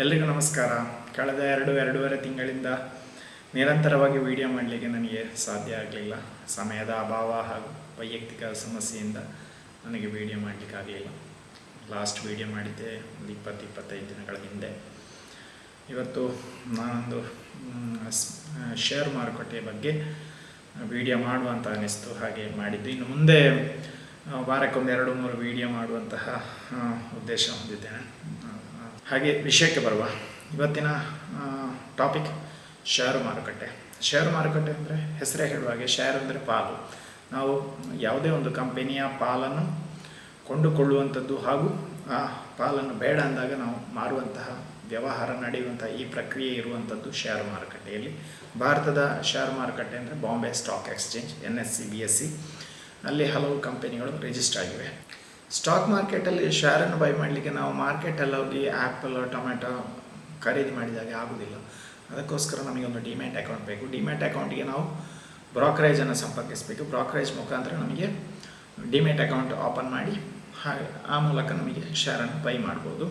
ಎಲ್ರಿಗೂ ನಮಸ್ಕಾರ. ಕಳೆದ ಎರಡು, ಎರಡೂವರೆ ತಿಂಗಳಿಂದ ನಿರಂತರವಾಗಿ ವಿಡಿಯೋ ಮಾಡಲಿಕ್ಕೆ ನನಗೆ ಸಾಧ್ಯ ಆಗಲಿಲ್ಲ. ಸಮಯದ ಅಭಾವ ಹಾಗೂ ವೈಯಕ್ತಿಕ ಸಮಸ್ಯೆಯಿಂದ ನನಗೆ ವಿಡಿಯೋ ಮಾಡಲಿಕ್ಕಾಗಲಿಲ್ಲ ಲಾಸ್ಟ್ ವಿಡಿಯೋ ಮಾಡಿದ್ದೆ ಒಂದು ಇಪ್ಪತ್ತು, ಇಪ್ಪತ್ತೈದು ದಿನಗಳ ಹಿಂದೆ. ಇವತ್ತು ನಾನೊಂದು ಶೇರ್ ಮಾರುಕಟ್ಟೆಯ ಬಗ್ಗೆ ವಿಡಿಯೋ ಮಾಡುವಂತ ಅನ್ನಿಸ್ತು. ಹಾಗೆ ಮಾಡಿದ್ದು. ಇನ್ನು ಮುಂದೆ ವಾರಕ್ಕೊಂದು ಎರಡು, ಮೂರು ವಿಡಿಯೋ ಮಾಡುವಂತಹ ಉದ್ದೇಶ ಹೊಂದಿದ್ದೇನೆ. ಹಾಗೆ ವಿಷಯಕ್ಕೆ ಬರುವ ಇವತ್ತಿನ ಟಾಪಿಕ್ ಷೇರು ಮಾರುಕಟ್ಟೆ. ಷೇರು ಮಾರುಕಟ್ಟೆ ಅಂದರೆ ಹೆಸರೇ ಹೇಳುವ ಹಾಗೆ ಶೇರ್ ಅಂದರೆ ಪಾಲು. ನಾವು ಯಾವುದೇ ಒಂದು ಕಂಪನಿಯ ಪಾಲನ್ನು ಕೊಂಡುಕೊಳ್ಳುವಂಥದ್ದು ಹಾಗೂ ಆ ಪಾಲನ್ನು ಬೇಡ ಅಂದಾಗ ನಾವು ಮಾರುವಂತಹ ವ್ಯವಹಾರ ನಡೆಯುವಂತಹ ಈ ಪ್ರಕ್ರಿಯೆ ಇರುವಂಥದ್ದು ಷೇರು ಮಾರುಕಟ್ಟೆಯಲ್ಲಿ ಭಾರತದ ಷೇರು ಮಾರುಕಟ್ಟೆ ಅಂದರೆ Bombay stock exchange N S C B S C ಅಲ್ಲಿ ಹಲವು ಕಂಪನಿಗಳು ರಿಜಿಸ್ಟರ್ ಆಗಿವೆ. ಸ್ಟಾಕ್ ಮಾರ್ಕೆಟಲ್ಲಿ ಶೇರನ್ನು ಬೈ ಮಾಡಲಿಕ್ಕೆ ನಾವು ಮಾರ್ಕೆಟಲ್ಲಿ ಹೋಗಿ ಆ್ಯಪಲ್ ಟೊಮೆಟೊ ಖರೀದಿ ಮಾಡಿದಾಗೆ ಆಗೋದಿಲ್ಲ. ಅದಕ್ಕೋಸ್ಕರ ನಮಗೆ ಒಂದು ಡಿಮ್ಯಾಟ್ ಅಕೌಂಟ್ ಬೇಕು. ಡಿಮ್ಯಾಟ್ ಅಕೌಂಟಿಗೆ ನಾವು ಬ್ರೋಕರೇಜನ್ನು ಸಂಪರ್ಕಿಸಬೇಕು. ಬ್ರೋಕರೇಜ್ ಮುಖಾಂತರ ನಮಗೆ ಡಿಮ್ಯಾಟ್ ಅಕೌಂಟ್ ಓಪನ್ ಮಾಡಿ, ಹಾಗೆ ಆ ಮೂಲಕ ನಮಗೆ ಶೇರನ್ನು ಬೈ ಮಾಡ್ಬೋದು.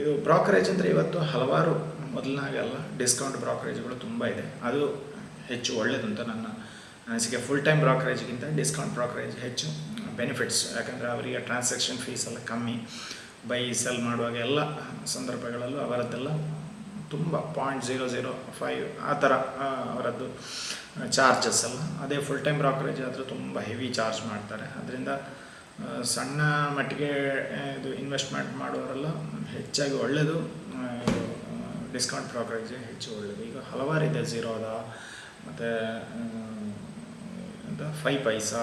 ಇದು ಬ್ರೋಕರೇಜ್ ಅಂದರೆ ಇವತ್ತು ಹಲವಾರು ಮೊದಲನಾಗಲ್ಲ ಡಿಸ್ಕೌಂಟ್ ಬ್ರೋಕರೇಜ್ಗಳು ತುಂಬ ಇದೆ. ಅದು ಹೆಚ್ಚು ಒಳ್ಳೆಯದು ಅಂತ ನನ್ನ ಅನಿಸಿಕೆ. ಫುಲ್ ಟೈಮ್ ಬ್ರೋಕರೇಜ್ಗಿಂತ ಡಿಸ್ಕೌಂಟ್ ಬ್ರೋಕರೇಜ್ ಹೆಚ್ಚು ಬೆನಿಫಿಟ್ಸ್ ಯಾಕಂದರೆ ಅವರಿಗೆ ಟ್ರಾನ್ಸಾಕ್ಷನ್ ಫೀಸ್ ಎಲ್ಲ ಕಮ್ಮಿ. ಬೈ ಸೆಲ್ ಮಾಡುವಾಗ ಎಲ್ಲ ಸಂದರ್ಭಗಳಲ್ಲೂ ಅವರದ್ದೆಲ್ಲ ತುಂಬ ಪಾಯಿಂಟ್ ಜೀರೋ ಝೀರೋ ಫೈವ್ ಆ ಥರ ಅವರದ್ದು ಚಾರ್ಜಸ್ ಎಲ್ಲ. ಅದೇ ಫುಲ್ ಟೈಮ್ ಬ್ರೋಕರೇಜ್ ಆದರೆ ತುಂಬ ಹೆವಿ ಚಾರ್ಜ್ ಮಾಡ್ತಾರೆ. ಅದರಿಂದ ಸಣ್ಣ ಮಟ್ಟಿಗೆ ಇದು ಇನ್ವೆಸ್ಟ್ಮೆಂಟ್ ಮಾಡುವವರೆಲ್ಲ ಹೆಚ್ಚಾಗಿ ಒಳ್ಳೆಯದು ಡಿಸ್ಕೌಂಟ್ ಬ್ರೋಕರೇಜ್ ಹೆಚ್ಚು ಒಳ್ಳೆಯದು ಈಗ ಹಲವಾರು ಇದೆ ಝೀರೋದ ಮತ್ತು ಫೈ ಪೈಸಾ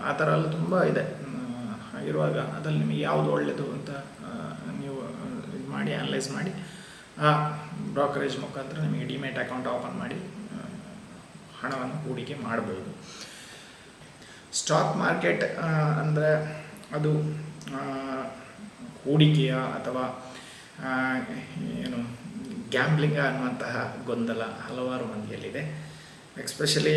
ಆ, ಥರ ಎಲ್ಲ ತುಂಬ ಇದೆ. ಹಾಗಿರುವಾಗ ಅದ್ರಲ್ಲಿ ನಿಮಗೆ ಯಾವುದು ಒಳ್ಳೆಯದು ಅಂತ ನೀವು ಇದು ಮಾಡಿ ಅನಲೈಸ್ ಮಾಡಿ ಆ ಬ್ರೋಕರೇಜ್ ಮುಖಾಂತರ ನಿಮಗೆ ಡಿಮೇಟ್ ಅಕೌಂಟ್ ಓಪನ್ ಮಾಡಿ ಹಣವನ್ನು ಹೂಡಿಕೆ ಮಾಡಬಹುದು ಸ್ಟಾಕ್ ಮಾರ್ಕೆಟ್ ಅಂದರೆ ಅದು ಹೂಡಿಕೆಯ ಅಥವಾ ಏನು ಗ್ಯಾಂಬ್ಲಿಂಗ್ ಅನ್ನುವಂತಹ ಗೊಂದಲ ಹಲವಾರು ಮಂದಿಯಲ್ಲಿದೆ. ಎಕ್ಸ್ಪೆಷಲಿ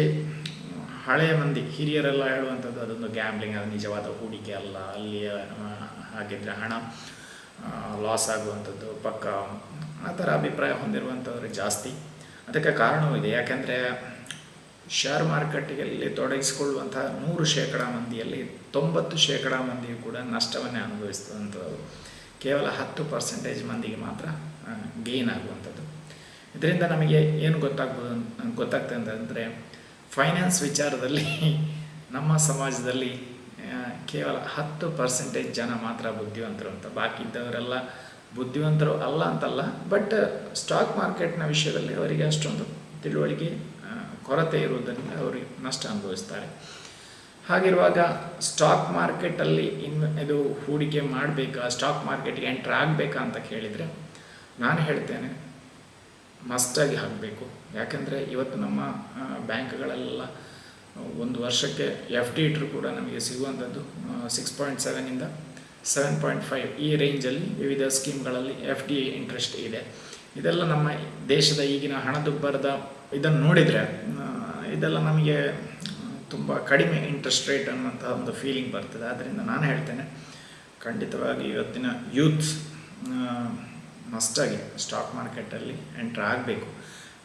ಹಳೆಯ ಮಂದಿ, ಹಿರಿಯರೆಲ್ಲ ಹೇಳುವಂಥದ್ದು ಅದೊಂದು ಗ್ಯಾಂಬ್ಲಿಂಗ್ ಅದು ನಿಜವಾದ ಹೂಡಿಕೆ ಅಲ್ಲ. ಅಲ್ಲಿ ಹಾಗಿದ್ರೆ ಹಣ ಲಾಸ್ ಆಗುವಂಥದ್ದು, ಪಕ್ಕ, ಆ ಥರ ಅಭಿಪ್ರಾಯ ಹೊಂದಿರುವಂಥವ್ರು ಜಾಸ್ತಿ. ಅದಕ್ಕೆ ಕಾರಣವೂ ಇದೆ. ಯಾಕೆಂದರೆ ಶೇರ್ ಮಾರುಕಟ್ಟೆಯಲ್ಲಿ ತೊಡಗಿಸಿಕೊಳ್ಳುವಂತಹ ನೂರು ಶೇಕಡ ಮಂದಿಯಲ್ಲಿ ತೊಂಬತ್ತು ಶೇಕಡ ಮಂದಿಯು ಕೂಡ ನಷ್ಟವನ್ನೇ ಅನುಭವಿಸುವಂಥದ್ದು. ಕೇವಲ ಹತ್ತು ಪರ್ಸೆಂಟೇಜ್ ಮಂದಿಗೆ ಮಾತ್ರ ಗೇನ್ ಆಗುವಂಥದ್ದು. ಇದರಿಂದ ನಮಗೆ ಏನು ಗೊತ್ತಾಗ್ಬೋದು, ಗೊತ್ತಾಗ್ತದೆ ಅಂತಂದರೆ ಫೈನಾನ್ಸ್ ವಿಚಾರದಲ್ಲಿ ನಮ್ಮ ಸಮಾಜದಲ್ಲಿ ಕೇವಲ ಹತ್ತು ಪರ್ಸೆಂಟೇಜ್ ಜನ ಮಾತ್ರ ಬುದ್ಧಿವಂತರು ಅಂತ. ಬಾಕಿ ಇದ್ದವರೆಲ್ಲ ಬುದ್ಧಿವಂತರು ಅಲ್ಲ ಅಂತಲ್ಲ ಬಟ್ ಸ್ಟಾಕ್ ಮಾರ್ಕೆಟ್ನ ವಿಷಯದಲ್ಲಿ ಅವರಿಗೆ ಅಷ್ಟೊಂದು ತಿಳುವಳಿಕೆ ಕೊರತೆ ಇರುವುದರಿಂದ ಅವರಿಗೆ ನಷ್ಟ ಅನುಭವಿಸ್ತಾರೆ. ಹಾಗಿರುವಾಗ ಸ್ಟಾಕ್ ಮಾರ್ಕೆಟಲ್ಲಿ ಇನ್, ಇದು ಹೂಡಿಕೆ ಮಾಡಬೇಕಾ ಸ್ಟಾಕ್ ಮಾರ್ಕೆಟ್ಗೆ ಎಂಟ್ರ್ ಆಗಬೇಕಾ ಅಂತ ಕೇಳಿದರೆ, ನಾನು ಹೇಳ್ತೇನೆ ಮಸ್ಟಾಗಿ ಹಾಕಬೇಕು. ಯಾಕೆಂದರೆ ಇವತ್ತು ನಮ್ಮ ಬ್ಯಾಂಕ್ಗಳೆಲ್ಲ, ಒಂದು ವರ್ಷಕ್ಕೆ ಎಫ್ ಡಿ ಇಟ್ಟರು ಕೂಡ ನಮಗೆ ಸಿಗುವಂಥದ್ದು ಸಿಕ್ಸ್ ಪಾಯಿಂಟ್ ಸೆವೆನಿಂದ ಸೆವೆನ್ ಪಾಯಿಂಟ್ ಫೈವ್ ಈ ರೇಂಜಲ್ಲಿ ವಿವಿಧ ಸ್ಕೀಮ್ಗಳಲ್ಲಿ ಎಫ್ ಡಿ ಇಂಟ್ರೆಸ್ಟ್ ಇದೆ. ಇದೆಲ್ಲ ನಮ್ಮ ದೇಶದ ಈಗಿನ ಹಣದುಬ್ಬರದ ಇದನ್ನು ನೋಡಿದರೆ ಇದೆಲ್ಲ ನಮಗೆ ತುಂಬ ಕಡಿಮೆ ಇಂಟ್ರೆಸ್ಟ್ ರೇಟ್ ಅನ್ನುವಂಥ ಒಂದು ಫೀಲಿಂಗ್ ಬರ್ತದೆ. ಆದ್ದರಿಂದ ನಾನು ಹೇಳ್ತೇನೆ, ಖಂಡಿತವಾಗಿ ಇವತ್ತಿನ ಯೂತ್ಸ್ ಮಸ್ಟಾಗಿ ಸ್ಟಾಕ್ ಮಾರ್ಕೆಟಲ್ಲಿ ಎಂಟ್ರ್ ಆಗಬೇಕು.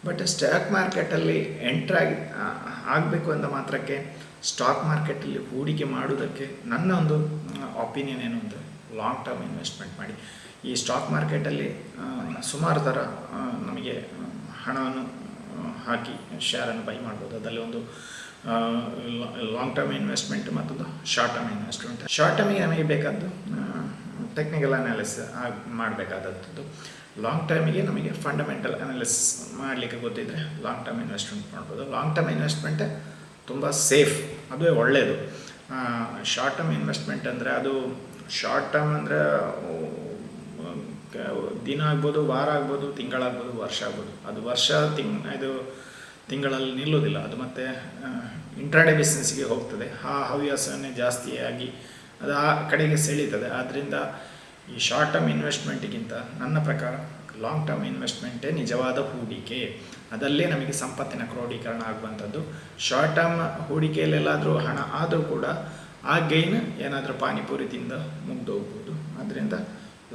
ಬಟ್ ಸ್ಟಾಕ್ ಮಾರ್ಕೆಟಲ್ಲಿ ಎಂಟ್ರಾಗಿ ಆಗಬೇಕು ಅಂದ ಮಾತ್ರಕ್ಕೆ ಸ್ಟಾಕ್ ಮಾರ್ಕೆಟಲ್ಲಿ ಹೂಡಿಕೆ ಮಾಡುವುದಕ್ಕೆ ನನ್ನ ಒಂದು ಒಪಿನಿಯನ್ ಏನು ಅಂದರೆ ಲಾಂಗ್ ಟರ್ಮ್ ಇನ್ವೆಸ್ಟ್ಮೆಂಟ್ ಮಾಡಿ. ಈ ಸ್ಟಾಕ್ ಮಾರ್ಕೆಟಲ್ಲಿ ಸುಮಾರು ಥರ ನಮಗೆ ಹಣವನ್ನು ಹಾಕಿ ಶೇರನ್ನು ಬೈ ಮಾಡ್ಬೋದು. ಅದರಲ್ಲಿ ಒಂದು ಲಾಂಗ್ ಟರ್ಮ್ ಇನ್ವೆಸ್ಟ್ಮೆಂಟ್ ಮತ್ತೊಂದು ಶಾರ್ಟ್ ಟರ್ಮ್ ಇನ್ವೆಸ್ಟ್ಮೆಂಟ್ ಶಾರ್ಟ್ ಟರ್ಮಿಗೆ ನಮಗೆ ಬೇಕಾದ್ದು ಟೆಕ್ನಿಕಲ್ ಅನಾಲಿಸ್ ಮಾಡಬೇಕಾದದ್ದು. ಲಾಂಗ್ ಟರ್ಮಿಗೆ ನಮಗೆ ಫಂಡಮೆಂಟಲ್ ಅನಾಲಿಸ್ ಮಾಡಲಿಕ್ಕೆ ಗೊತ್ತಿದ್ದರೆ ಲಾಂಗ್ ಟರ್ಮ್ ಇನ್ವೆಸ್ಟ್ಮೆಂಟ್ ಮಾಡ್ಬೋದು. ಲಾಂಗ್ ಟರ್ಮ್ ಇನ್ವೆಸ್ಟ್ಮೆಂಟ್ ತುಂಬ ಸೇಫ್ ಅದುವೇ ಒಳ್ಳೆಯದು ಶಾರ್ಟ್ ಟರ್ಮ್ ಇನ್ವೆಸ್ಟ್ಮೆಂಟ್ ಅಂದರೆ ಅದು ಶಾರ್ಟ್ ಟರ್ಮ್ ಅಂದರೆ ದಿನ ಆಗ್ಬೋದು, ವಾರ ಆಗ್ಬೋದು ತಿಂಗಳಾಗ್ಬೋದು ವರ್ಷ ಆಗ್ಬೋದು. ಅದು ವರ್ಷ, ತಿಂಗ್, ಇದು ತಿಂಗಳಲ್ಲಿ ನಿಲ್ಲೋದಿಲ್ಲ ಅದು ಮತ್ತು ಇಂಟ್ರಾಡೆ ಬಿಸ್ನೆಸ್ಗೆ ಹೋಗ್ತದೆ. ಆ ಹವ್ಯಾಸವನ್ನೇ ಜಾಸ್ತಿಯಾಗಿ ಅದು ಆ ಕಡೆಗೆ ಸೆಳೀತದೆ. ಆದ್ದರಿಂದ ಈ ಶಾರ್ಟ್ ಟರ್ಮ್ ಇನ್ವೆಸ್ಟ್ಮೆಂಟ್ಗಿಂತ ನನ್ನ ಪ್ರಕಾರ ಲಾಂಗ್ ಟರ್ಮ್ ಇನ್ವೆಸ್ಟ್ಮೆಂಟೇ ನಿಜವಾದ ಹೂಡಿಕೆ. ಅದಲ್ಲೇ ನಮಗೆ ಸಂಪತ್ತಿನ ಕ್ರೋಢೀಕರಣ ಆಗುವಂಥದ್ದು. ಶಾರ್ಟ್ ಟರ್ಮ್ ಹೂಡಿಕೆಯಲ್ಲೆಲ್ಲಾದರೂ ಹಣ ಆದರೂ ಕೂಡ ಆ ಗೈನ್ ಏನಾದರೂ ಪಾನಿಪುರಿ ತಿಂದ ಮುಗ್ದು ಹೋಗ್ಬೋದು ಅದರಿಂದ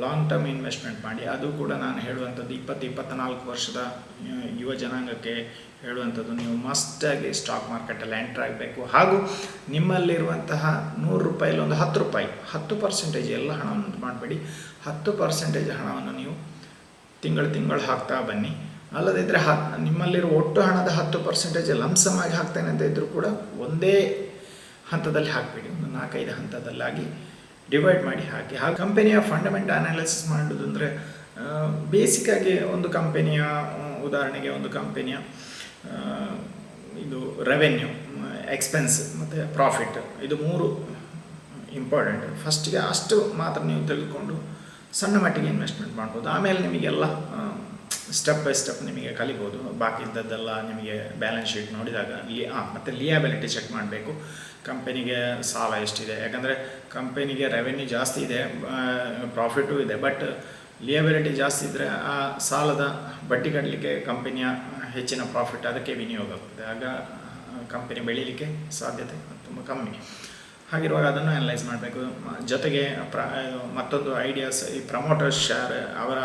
ಲಾಂಗ್ ಟರ್ಮ್ ಇನ್ವೆಸ್ಟ್ಮೆಂಟ್ ಮಾಡಿ, ಅದು ಕೂಡ ನಾನು ಹೇಳುವಂಥದ್ದು ಇಪ್ಪತ್ತು ಇಪ್ಪತ್ತ್ನಾಲ್ಕು ವರ್ಷದ ಯುವ ಜನಾಂಗಕ್ಕೆ ಹೇಳುವಂಥದ್ದು. ನೀವು ಮಸ್ಟಾಗಿ ಸ್ಟಾಕ್ ಮಾರ್ಕೆಟಲ್ಲಿ ಎಂಟರ್ ಆಗಬೇಕು. ಹಾಗೂ ನಿಮ್ಮಲ್ಲಿರುವಂತಹ ನೂರು ರೂಪಾಯಿಲಿ ಒಂದು ಹತ್ತು ರೂಪಾಯಿ, ಹತ್ತು ಪರ್ಸೆಂಟೇಜ್ ಎಲ್ಲ ಹಣವನ್ನು ಮಾಡಬೇಡಿ. ಹತ್ತು ಪರ್ಸೆಂಟೇಜ್ ಹಣವನ್ನು ನೀವು ತಿಂಗಳು ತಿಂಗಳು ಹಾಕ್ತಾ ಬನ್ನಿ. ಅಲ್ಲದಿದ್ದರೆ ಹ ನಿಮ್ಮಲ್ಲಿರೋ ಒಟ್ಟು ಹಣದ ಹತ್ತು ಪರ್ಸೆಂಟೇಜ್ ಲಂಸಮಾಗಿ ಹಾಕ್ತೇನೆ ಅಂತ ಇದ್ದರೂ ಕೂಡ ಒಂದೇ ಹಂತದಲ್ಲಿ ಹಾಕಬೇಡಿ. ಒಂದು ನಾಲ್ಕೈದು ಹಂತದಲ್ಲಾಗಿ ಡಿವೈಡ್ ಮಾಡಿ ಹಾಕಿ. ಹಾಗೆ ಕಂಪನಿಯ ಫಂಡಮೆಂಟ್ ಅನಾಲಿಸಿಸ್ ಮಾಡೋದು ಅಂದರೆ ಬೇಸಿಕ್ಕಾಗಿ ಒಂದು ಕಂಪನಿಯ ಉದಾಹರಣೆಗೆ ಒಂದು ಕಂಪನಿಯ ಇದು ರೆವೆನ್ಯೂ ಎಕ್ಸ್ಪೆನ್ಸ್ ಮತ್ತು ಪ್ರಾಫಿಟ್ ಇದು ಮೂರು ಇಂಪಾರ್ಟೆಂಟ್ ಫಸ್ಟಿಗೆ ಅಷ್ಟು ಮಾತ್ರ ನೀವು ತೆಗೆದುಕೊಂಡು ಸಣ್ಣ ಮಟ್ಟಿಗೆ ಇನ್ವೆಸ್ಟ್ಮೆಂಟ್ ಮಾಡ್ಬೋದು. ಆಮೇಲೆ ನಿಮಗೆಲ್ಲ ಸ್ಟೆಪ್ ಬೈ ಸ್ಟೆಪ್ ನಿಮಗೆ ಕಲಿಬೋದು. ಬಾಕಿ ಇದ್ದದ್ದೆಲ್ಲ ನಿಮಗೆ ಬ್ಯಾಲೆನ್ಸ್ ಶೀಟ್ ನೋಡಿದಾಗ ಲಿ ಹಾಂ ಮತ್ತು ಲಿಯಾಬಿಲಿಟಿ ಚೆಕ್ ಮಾಡಬೇಕು. ಕಂಪೆನಿಗೆ ಸಾಲ ಎಷ್ಟಿದೆ? ಯಾಕಂದರೆ ಕಂಪೆನಿಗೆ ರೆವೆನ್ಯೂ ಜಾಸ್ತಿ ಇದೆ ಪ್ರಾಫಿಟೂ ಇದೆ ಬಟ್ ಲಿಯಬಿಲಿಟಿ ಜಾಸ್ತಿ ಇದ್ದರೆ ಆ ಸಾಲದ ಬಡ್ಡಿ ಕಟ್ಟಲಿಕ್ಕೆ ಕಂಪನಿಯ ಹೆಚ್ಚಿನ ಪ್ರಾಫಿಟ್ ಅದಕ್ಕೆ ವಿನಿಯೋಗ ಆಗುತ್ತೆ ಆಗ ಕಂಪನಿ ಬೆಳೀಲಿಕ್ಕೆ ಸಾಧ್ಯತೆ ತುಂಬ ಕಮ್ಮಿ. ಹಾಗಿರುವಾಗ ಅದನ್ನು ಅನಲೈಸ್ ಮಾಡಬೇಕು. ಜೊತೆಗೆ ಪ್ರ, ಮತ್ತೊಂದು ಐಡಿಯಾಸ್ ಈ ಪ್ರಮೋಟರ್ ಶೇರ್ ಅವರ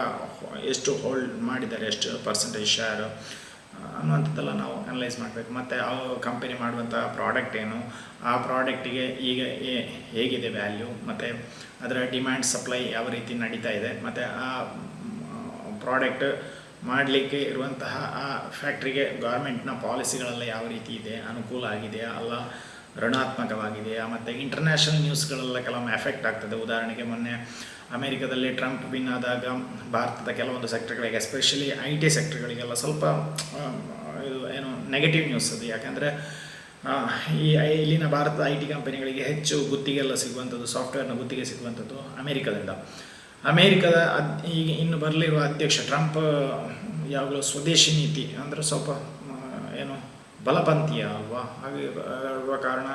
ಎಷ್ಟು ಹೋಲ್ಡ್ ಮಾಡಿದ್ದಾರೆ, ಎಷ್ಟು ಪರ್ಸೆಂಟೇಜ್ ಶೇರ್ ಅನ್ನುವಂಥದ್ದೆಲ್ಲ ನಾವು ಅನಲೈಸ್ ಮಾಡಬೇಕು. ಮತ್ತು ಆ ಕಂಪನಿ ಮಾಡುವಂಥ ಪ್ರಾಡಕ್ಟ್ ಏನು, ಆ ಪ್ರಾಡಕ್ಟಿಗೆ ಈಗ ಹೇಗಿದೆ ವ್ಯಾಲ್ಯೂ ಮತ್ತು ಅದರ ಡಿಮ್ಯಾಂಡ್ ಸಪ್ಲೈ ಯಾವ ರೀತಿ ನಡೀತಾ ಇದೆ, ಮತ್ತು ಆ ಪ್ರಾಡಕ್ಟ್ ಮಾಡಲಿಕ್ಕೆ ಇರುವಂತಹ ಆ ಫ್ಯಾಕ್ಟ್ರಿಗೆ ಗೌರ್ಮೆಂಟ್ನ ಪಾಲಿಸಿಗಳೆಲ್ಲ ಯಾವ ರೀತಿ ಇದೆ, ಅನುಕೂಲ ಆಗಿದೆಯಾ ಅಲ್ಲ ಋಣಾತ್ಮಕವಾಗಿದೆಯಾ ಮತ್ತು ಇಂಟರ್ನ್ಯಾಷನಲ್ ನ್ಯೂಸ್ಗಳೆಲ್ಲ ಕೆಲವೊಮ್ಮೆ ಎಫೆಕ್ಟ್ ಆಗ್ತದೆ. ಉದಾಹರಣೆಗೆ ಮೊನ್ನೆ ಅಮೆರಿಕದಲ್ಲಿ ಟ್ರಂಪ್ ವಿನ್ ಆದಾಗ ಭಾರತದ ಕೆಲವೊಂದು ಸೆಕ್ಟರ್ಗಳಿಗೆ ಎಸ್ಪೆಷಲಿ ಐ ಟಿ ಸೆಕ್ಟರ್ಗಳಿಗೆಲ್ಲ ಸ್ವಲ್ಪ ಇದು ಏನು ನೆಗೆಟಿವ್ ನ್ಯೂಸ್ ಅದು. ಯಾಕಂದರೆ ಈ ಇಲ್ಲಿನ ಭಾರತದ ಐ ಟಿ ಕಂಪನಿಗಳಿಗೆ ಹೆಚ್ಚು ಗುತ್ತಿಗೆಲ್ಲ ಸಿಗುವಂಥದ್ದು ಸಾಫ್ಟ್ವೇರ್ನ ಗುತ್ತಿಗೆ ಸಿಗುವಂಥದ್ದು ಅಮೇರಿಕದಿಂದ. ಅಮೇರಿಕದ ಅದ್, ಈಗ ಇನ್ನು ಬರಲಿರುವ ಅಧ್ಯಕ್ಷ ಟ್ರಂಪ್, ಯಾವಾಗಲೂ ಸ್ವದೇಶಿ ನೀತಿ ಅಂದರೆ ಸ್ವಲ್ಪ ಏನು ಬಲಪಂಥೀಯ ಅಲ್ವಾ ಹಾಗೆ ಇರುವ ಕಾರಣ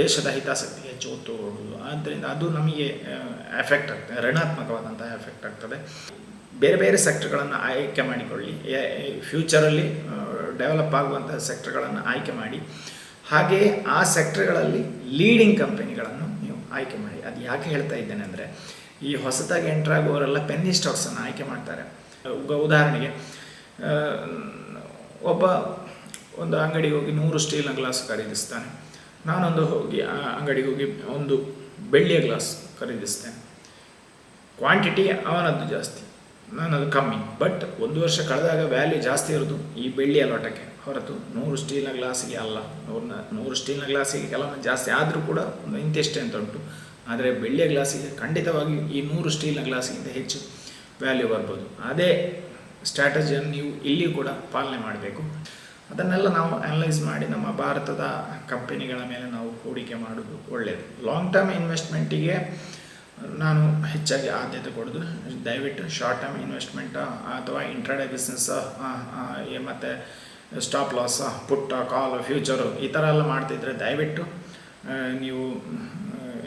ದೇಶದ ಹಿತಾಸಕ್ತಿಗೆ ಹೆಚ್ಚು ಒತ್ತು ಕೊಡುವುದು ಆದ್ದರಿಂದ ಅದು ನಮಗೆ ಎಫೆಕ್ಟ್ ಆಗ್ತದೆ, ಋಣಾತ್ಮಕವಾದಂತಹ ಎಫೆಕ್ಟ್ ಆಗ್ತದೆ. ಬೇರೆ ಬೇರೆ ಸೆಕ್ಟರ್ಗಳನ್ನು ಆಯ್ಕೆ ಮಾಡಿಕೊಳ್ಳಿ. ಫ್ಯೂಚರಲ್ಲಿ ಡೆವಲಪ್ ಆಗುವಂತಹ ಸೆಕ್ಟರ್ಗಳನ್ನು ಆಯ್ಕೆ ಮಾಡಿ. ಹಾಗೆಯೇ ಆ ಸೆಕ್ಟರ್ಗಳಲ್ಲಿ ಲೀಡಿಂಗ್ ಕಂಪನಿಗಳನ್ನು ನೀವು ಆಯ್ಕೆ ಮಾಡಿ. ಅದು ಯಾಕೆ ಹೇಳ್ತಾ ಇದ್ದೇನೆ ಅಂದರೆ, ಈ ಹೊಸದಾಗಿ ಎಂಟರ್ ಆಗುವವರೆಲ್ಲ ಪೆನ್ನಿ ಸ್ಟಾಕ್ಸನ್ನು ಆಯ್ಕೆ ಮಾಡ್ತಾರೆ. ಉದಾಹರಣೆಗೆ ಒಬ್ಬ ಒಂದು ಅಂಗಡಿಗೆ ಹೋಗಿ ನೂರು ಸ್ಟೀಲ್ನ ಗ್ಲಾಸ್ ಖರೀದಿಸ್ತಾನೆ. ನಾನೊಂದು ಹೋಗಿ ಆ ಅಂಗಡಿಗೆ ಹೋಗಿ ಒಂದು ಬೆಳ್ಳಿಯ ಗ್ಲಾಸ್ ಖರೀದಿಸ್ತೇನೆ. ಕ್ವಾಂಟಿಟಿ ಅವನದ್ದು ಜಾಸ್ತಿ, ನಾನದು ಕಮ್ಮಿ. ಬಟ್ ಒಂದು ವರ್ಷ ಕಳೆದಾಗ ವ್ಯಾಲ್ಯೂ ಜಾಸ್ತಿ ಇರೋದು ಈ ಬೆಳ್ಳಿಯ ಲೋಟಕ್ಕೆ. ಹೊರತು ನೂರು ಸ್ಟೀಲ್ನ ಗ್ಲಾಸಿಗೆ ಅಲ್ಲ. ನೂರನ್ನ ನೂರು ಸ್ಟೀಲ್ನ ಗ್ಲಾಸಿಗೆ ಕೆಲವೊಮ್ಮೆ ಜಾಸ್ತಿ ಆದರೂ ಕೂಡ ಒಂದು ಇಂತಿಷ್ಟೇ ಅಂತ ಉಂಟು. ಆದರೆ ಬೆಳ್ಳಿಯ ಗ್ಲಾಸಿಗೆ ಖಂಡಿತವಾಗಿ ಈ ನೂರು ಸ್ಟೀಲ್ನ ಗ್ಲಾಸಿಗಿಂತ ಹೆಚ್ಚು ವ್ಯಾಲ್ಯೂ ಬರ್ಬೋದು. ಅದೇ ಸ್ಟ್ರಾಟಜಿಯನ್ನು ನೀವು ಇಲ್ಲಿಯೂ ಕೂಡ ಪಾಲನೆ ಮಾಡಬೇಕು. ಅದನ್ನೆಲ್ಲ ನಾವು ಅನಲೈಸ್ ಮಾಡಿ ನಮ್ಮ ಭಾರತದ ಕಂಪನಿಗಳ ಮೇಲೆ ನಾವು ಹೂಡಿಕೆ ಮಾಡೋದು ಒಳ್ಳೆಯದು ಲಾಂಗ್ ಟರ್ಮ್ ಇನ್ವೆಸ್ಟ್ಮೆಂಟಿಗೆ ನಾನು ಹೆಚ್ಚಾಗಿ ಆದ್ಯತೆ ಕೊಡೋದು ದಯವಿಟ್ಟು ಶಾರ್ಟ್ ಟರ್ಮ್ ಇನ್ವೆಸ್ಟ್ಮೆಂಟ್ ಅಥವಾ ಇಂಟ್ರಾಡೇ ಬಿಸ್ನೆಸ್ ಮತ್ತು stop loss put call future ಈ ಥರ ಎಲ್ಲ ಮಾಡ್ತಿದ್ರೆ ದಯವಿಟ್ಟು ನೀವು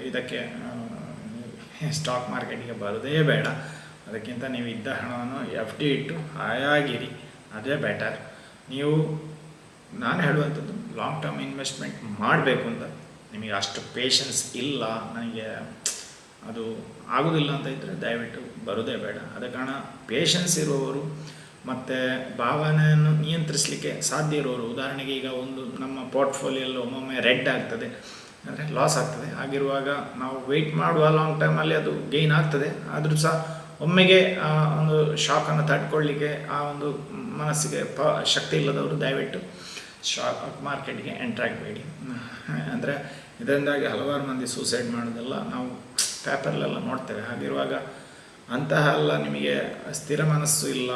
ಇದಕ್ಕೆ ಸ್ಟಾಕ್ ಮಾರ್ಕೆಟಿಗೆ ಬರೋದೇ ಬೇಡ. ಅದಕ್ಕಿಂತ ನೀವು ಇದ್ದ ಹಣವನ್ನು ಎಫ್ ಡಿ ಇಟ್ಟು, ಹಾಯಾಗಿರಿ. ಅದೇ ಬೆಟರ್ ನೀವು ನಾನು ಹೇಳುವಂಥದ್ದು ಲಾಂಗ್ ಟರ್ಮ್ ಇನ್ವೆಸ್ಟ್ಮೆಂಟ್ ಮಾಡಬೇಕು ಅಂತ. ನಿಮಗೆ ಅಷ್ಟು ಪೇಷನ್ಸ್ ಇಲ್ಲ, ನನಗೆ ಅದು ಆಗೋದಿಲ್ಲ ಅಂತ ಇದ್ದರೆ ದಯವಿಟ್ಟು ಬರೋದೇ ಬೇಡ. ಅದ ಕಾರಣ ಪೇಷನ್ಸ್ ಇರುವವರು ಮತ್ತು ಭಾವನೆಯನ್ನು ನಿಯಂತ್ರಿಸಲಿಕ್ಕೆ ಸಾಧ್ಯ ಇರೋರು ಉದಾಹರಣೆಗೆ ಈಗ ಒಂದು ನಮ್ಮ ಪೋರ್ಟ್ಫೋಲಿಯಲ್ಲಿ ಒಮ್ಮೊಮ್ಮೆ ರೆಡ್ ಆಗ್ತದೆ, ಅಂದರೆ ಲಾಸ್ ಆಗ್ತದೆ. ಆಗಿರುವಾಗ ನಾವು ವೆಯ್ಟ್ ಮಾಡುವ ಲಾಂಗ್ ಟೈಮಲ್ಲಿ ಅದು ಗೇನ್ ಆಗ್ತದೆ. ಆದರೂ ಸಹ ಒಮ್ಮೆಗೆ, ಆ, ಒಂದು ಶಾಕನ್ನು ತಡ್ಕೊಳ್ಳಿಕ್ಕೆ ಆ ಒಂದು ಮನಸ್ಸಿಗೆ ಪ, ಶಕ್ತಿ ಇಲ್ಲದವರು ದಯವಿಟ್ಟು ಶಾಕ್ ಮಾರ್ಕೆಟ್ಗೆ ಎಂಟ್ರಾಗಬೇಡಿ ಅಂದರೆ ಇದರಿಂದಾಗಿ ಹಲವಾರು ಮಂದಿ ಸೂಸೈಡ್ ಮಾಡೋದೆಲ್ಲ ನಾವು ಪೇಪರ್ಲೆಲ್ಲ ನೋಡ್ತೇವೆ. ಹಾಗಿರುವಾಗ ಅಂತಹ ಎಲ್ಲ ನಿಮಗೆ ಸ್ಥಿರ ಮನಸ್ಸು ಇಲ್ಲ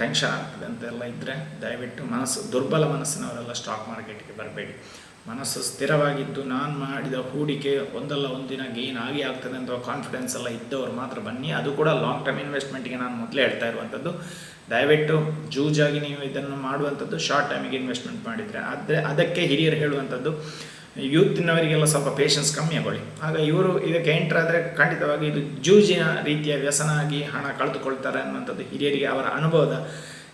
ಟೆನ್ಷನ್ ಆಗ್ತದೆ ಅಂತೆಲ್ಲ ಇದ್ದರೆ ದಯವಿಟ್ಟು ಮನಸ್ಸು, ದುರ್ಬಲ ಮನಸ್ಸಿನವರೆಲ್ಲ ಸ್ಟಾಕ್ ಮಾರ್ಕೆಟ್ಗೆ ಬರಬೇಡಿ. ಮನಸ್ಸು ಸ್ಥಿರವಾಗಿದ್ದು ನಾನು ಮಾಡಿದ ಹೂಡಿಕೆ ಒಂದಲ್ಲ ಒಂದಿನ ಗೇನ್ ಆಗಿ ಆಗ್ತದೆ ಅಂತ ಕಾನ್ಫಿಡೆನ್ಸ್ ಎಲ್ಲ ಇದ್ದವರು ಮಾತ್ರ ಬನ್ನಿ. ಅದು ಕೂಡ ಲಾಂಗ್ ಟರ್ಮ್ ಇನ್ವೆಸ್ಟ್ಮೆಂಟ್ಗೆ ನಾನು ಮೊದಲೇ ಹೇಳ್ತಾ ಇರುವಂಥದ್ದು. ದಯವಿಟ್ಟು ಜೂಜಾಗಿ ನೀವು ಇದನ್ನು ಮಾಡುವಂಥದ್ದು ಶಾರ್ಟ್ ಟೈಮಿಗೆ ಇನ್ವೆಸ್ಟ್ಮೆಂಟ್ ಮಾಡಿದರೆ. ಆದರೆ ಅದಕ್ಕೆ ಹಿರಿಯರು ಹೇಳುವಂಥದ್ದು, ಯೂತ್ನವರಿಗೆಲ್ಲ ಸ್ವಲ್ಪ ಪೇಷನ್ಸ್ ಕಮ್ಮಿ ಆಗೋಳಿ ಆಗ ಇವರು ಇದಕ್ಕೆ ಎಂಟ್ರ್ ಆದರೆ ಖಂಡಿತವಾಗಿ ಇದು ಜೂಜಿನ ರೀತಿಯ ವ್ಯಸನ ಆಗಿ ಹಣ ಕಳೆದುಕೊಳ್ತಾರೆ ಅನ್ನುವಂಥದ್ದು ಹಿರಿಯರಿಗೆ ಅವರ ಅನುಭವದ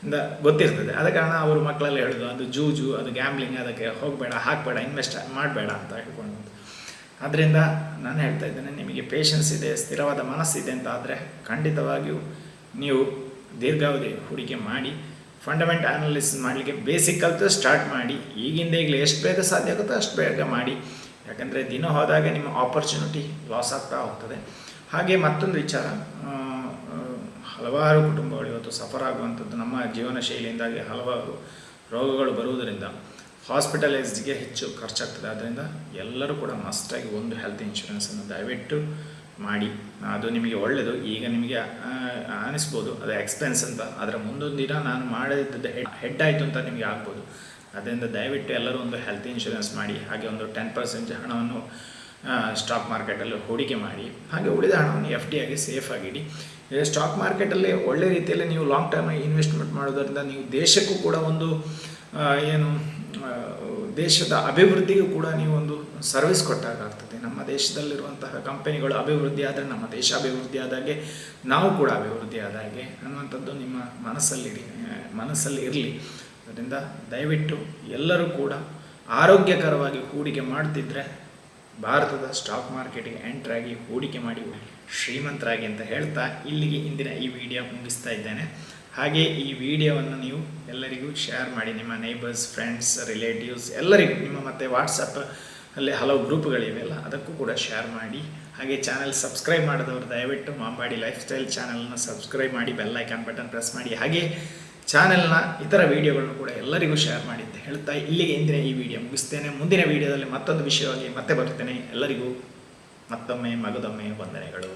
ಇಂದ ಗೊತ್ತಿರ್ತದೆ. ಆದ ಕಾರಣ ಅವರು ಮಕ್ಕಳೆಲ್ಲ ಹೇಳೋದು, ಅದು ಜೂಜು, ಅದು ಗ್ಯಾಮ್ಲಿಂಗ್ ಅದಕ್ಕೆ ಹೋಗಬೇಡ, ಹಾಕಬೇಡ ಇನ್ವೆಸ್ಟ್ ಮಾಡಬೇಡ ಅಂತ ಹೇಳ್ಕೊಂಡು. ಅದರಿಂದ ನಾನು ಹೇಳ್ತಾ ಇದ್ದೇನೆ, ನಿಮಗೆ ಪೇಷನ್ಸ್ ಇದೆ, ಸ್ಥಿರವಾದ ಮನಸ್ಸಿದೆ ಅಂತ ಆದರೆ ಖಂಡಿತವಾಗಿಯೂ ನೀವು ದೀರ್ಘಾವಧಿ ಹೂಡಿಕೆ ಮಾಡಿ ಫಂಡಮೆಂಟ್ ಅನಾಲಿಸಿಸ್ ಮಾಡಲಿಕ್ಕೆ ಬೇಸಿಕ್ ಕಲಿತು ಸ್ಟಾರ್ಟ್ ಮಾಡಿ, ಈಗಿಂದ ಈಗಲೇ ಎಷ್ಟು ಬೇಗ ಸಾಧ್ಯ ಆಗುತ್ತೋ ಅಷ್ಟು ಬೇಗ ಮಾಡಿ. ಯಾಕಂದರೆ ದಿನ ಹೋದಾಗ ನಿಮ್ಮ ಆಪರ್ಚುನಿಟಿ ಲಾಸ್ ಆಗ್ತಾ ಹೋಗ್ತದೆ. ಹಾಗೆ ಮತ್ತೊಂದು ವಿಚಾರ ಹಲವಾರು ಕುಟುಂಬಗಳು ಇವತ್ತು ಸಫರ್ ಆಗುವಂಥದ್ದು ನಮ್ಮ ಜೀವನ ಶೈಲಿಯಿಂದಾಗಿ ಹಲವಾರು ರೋಗಗಳು ಬರುವುದರಿಂದ ಹಾಸ್ಪಿಟಲೈಸ್ಡ್ಗೆ ಹೆಚ್ಚು ಖರ್ಚಾಗ್ತದೆ. ಆದ್ದರಿಂದ ಎಲ್ಲರೂ ಕೂಡ ಮಸ್ಟಾಗಿ ಒಂದು ಹೆಲ್ತ್ ಇನ್ಶೂರೆನ್ಸನ್ನು ದಯವಿಟ್ಟು ಮಾಡಿ, ಅದು ನಿಮಗೆ ಒಳ್ಳೆಯದು ಈಗ ನಿಮಗೆ ಅನಿಸ್ಬೋದು, ಅದು ಎಕ್ಸ್ಪೆನ್ಸ್ ಅಂತ. ಅದರ ಮುಂದೊಂದು ದಿನ ನಾನು ಮಾಡಿದ್ದ ಹೆಡ್ ಆಯಿತು ಅಂತ ನಿಮಗೆ ಆಗ್ಬೋದು. ಅದರಿಂದ ದಯವಿಟ್ಟು ಎಲ್ಲರೂ ಒಂದು ಹೆಲ್ತ್ ಇನ್ಶೂರೆನ್ಸ್ ಮಾಡಿ, ಹಾಗೆ ಒಂದು ಟೆನ್ ಪರ್ಸೆಂಟ್ ಹಣವನ್ನು ಸ್ಟಾಕ್ ಮಾರ್ಕೆಟಲ್ಲಿ ಹೂಡಿಕೆ ಮಾಡಿ, ಹಾಗೆ ಉಳಿದ ಹಣವನ್ನು ಎಫ್ ಡಿ ಆಗಿ ಸೇಫ್ ಆಗಿಡಿ ಸ್ಟಾಕ್ ಮಾರ್ಕೆಟಲ್ಲಿ ಒಳ್ಳೆ ರೀತಿಯಲ್ಲಿ ನೀವು ಲಾಂಗ್ ಟರ್ಮ್ ಇನ್ವೆಸ್ಟ್ಮೆಂಟ್ ಮಾಡೋದರಿಂದ ನೀವು ದೇಶಕ್ಕೂ ಕೂಡ ಒಂದು ಏನು ದೇಶದ ಅಭಿವೃದ್ಧಿಗೂ ಕೂಡ ನೀವು ಒಂದು ಸರ್ವಿಸ್ ಕೊಟ್ಟಾಗ್ತದೆ ನಮ್ಮ ದೇಶದಲ್ಲಿರುವಂತಹ ಕಂಪನಿಗಳು ಅಭಿವೃದ್ಧಿ ಆದರೆ ನಮ್ಮ ದೇಶ ಅಭಿವೃದ್ಧಿ ಆದಾಗೆ ನಾವು ಕೂಡ ಅಭಿವೃದ್ಧಿ ಆದಾಗೆ ಅನ್ನುವಂಥದ್ದು ನಿಮ್ಮ ಮನಸ್ಸಲ್ಲಿ ಮನಸ್ಸಲ್ಲಿ ಇರಲಿ. ಅದರಿಂದ ದಯವಿಟ್ಟು ಎಲ್ಲರೂ ಕೂಡ ಆರೋಗ್ಯಕರವಾಗಿ ಹೂಡಿಕೆ ಮಾಡ್ತಿದ್ರೆ ಭಾರತದ ಸ್ಟಾಕ್ ಮಾರ್ಕೆಟಿಗೆ ಎಂಟ್ರಾಗಿ ಹೂಡಿಕೆ ಮಾಡಿ ಶ್ರೀಮಂತರಾಗಿ ಅಂತ ಹೇಳ್ತಾ ಇಲ್ಲಿಗೆ ಇಂದಿನ ಈ ವಿಡಿಯೋ ಮುಗಿಸ್ತಾ ಇದ್ದೇನೆ. ಹಾಗೆ ಈ ವಿಡಿಯೋವನ್ನು ನೀವು ಎಲ್ಲರಿಗೂ ಶೇರ್ ಮಾಡಿ. ನಿಮ್ಮ ನೇಬರ್ಸ್ ಫ್ರೆಂಡ್ಸ್ ರಿಲೇಟಿವ್ಸ್ ಎಲ್ಲರಿಗೂ. ನಿಮ್ಮ ಮತ್ತು ವಾಟ್ಸಪ್ ಅಲ್ಲಿ ಹಲವು ಗ್ರೂಪ್ಗಳಿವೆಲ್ಲ ಅದಕ್ಕೂ ಕೂಡ ಶೇರ್ ಮಾಡಿ. ಹಾಗೆ ಚಾನಲ್ ಸಬ್ಸ್ಕ್ರೈಬ್ ಮಾಡಿದವರು ದಯವಿಟ್ಟು ಮಾಂಬಾಡಿ ಲೈಫ್ ಸ್ಟೈಲ್ ಚಾನಲ್ನ ಸಬ್ಸ್ಕ್ರೈಬ್ ಮಾಡಿ ಬೆಲ್ ಐಕಾನ್ ಬಟನ್ ಪ್ರೆಸ್ ಮಾಡಿ. ಹಾಗೆ ಚಾನೆಲ್ನ ಇತರ ವಿಡಿಯೋಗಳನ್ನು ಕೂಡ ಎಲ್ಲರಿಗೂ ಶೇರ್ ಮಾಡಿ ಅಂತ ಹೇಳ್ತಾ ಇಲ್ಲಿಗೆ ಇಂದಿನ ಈ ವಿಡಿಯೋ ಮುಗಿಸ್ತೇನೆ. ಮುಂದಿನ ವಿಡಿಯೋದಲ್ಲಿ ಮತ್ತೊಂದು ವಿಷಯವಾಗಿ ಮತ್ತೆ ಬರ್ತೇನೆ ಎಲ್ಲರಿಗೂ ಮತ್ತೊಮ್ಮೆ ಮಗದೊಮ್ಮೆ ವಂದನೆಗಳು.